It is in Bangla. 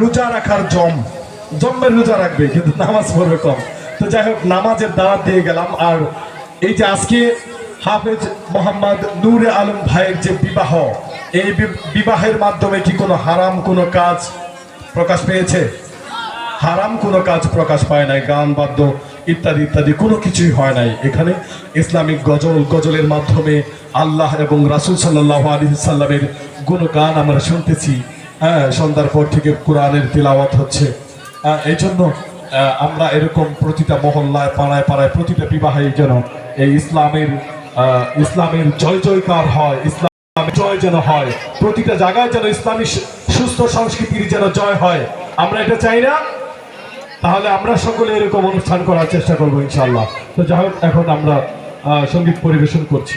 রোজা রাখার জম, জম্মের রোজা রাখবে, কিন্তু নামাজ পড়বে কম। তো যাই হোক, নামাজের দাওয়াত দিয়ে গেলাম। আর এই যে আজকে হাফেজ মোহাম্মদ নূরে আলম ভাইয়ের যে বিবাহ, এই বিবাহের মাধ্যমে কি কোনো হারাম কোনো কাজ প্রকাশ পেয়েছে? হারাম কোনো কাজ প্রকাশ পায় নাই, গান, বাদ্য ইত্যাদি ইত্যাদি, কোনো কিছুই হয় নাই এখানে। ইসলামিক গজল, গজলের মাধ্যমে আল্লাহ এবং রাসুল সাল্লাহ আলী সাল্লামের গুণগান আমরা শুনতেছি। হ্যাঁ সন্ধ্যার পর থেকে কোরআনের তিলাওয়াত হচ্ছে। এই জন্য আমরা এরকম প্রতিটা মহল্লায়, পাড়ায় পাড়ায় প্রতিটা বিবাহে যেন এই ইসলামের ইসলামের জয় জয়কার হয় ইসলাম জয় যেন হয়, প্রতিটা জায়গায় যেন ইসলামী সুস্থ সংস্কৃতির যেন জয় হয়। আমরা এটা চাই না? তাহলে আমরা সকলে এরকম অনুষ্ঠান করার চেষ্টা করব ইনশাল্লাহ তো যাই হোক, এখন আমরা সংগীত পরিবেশন করছি।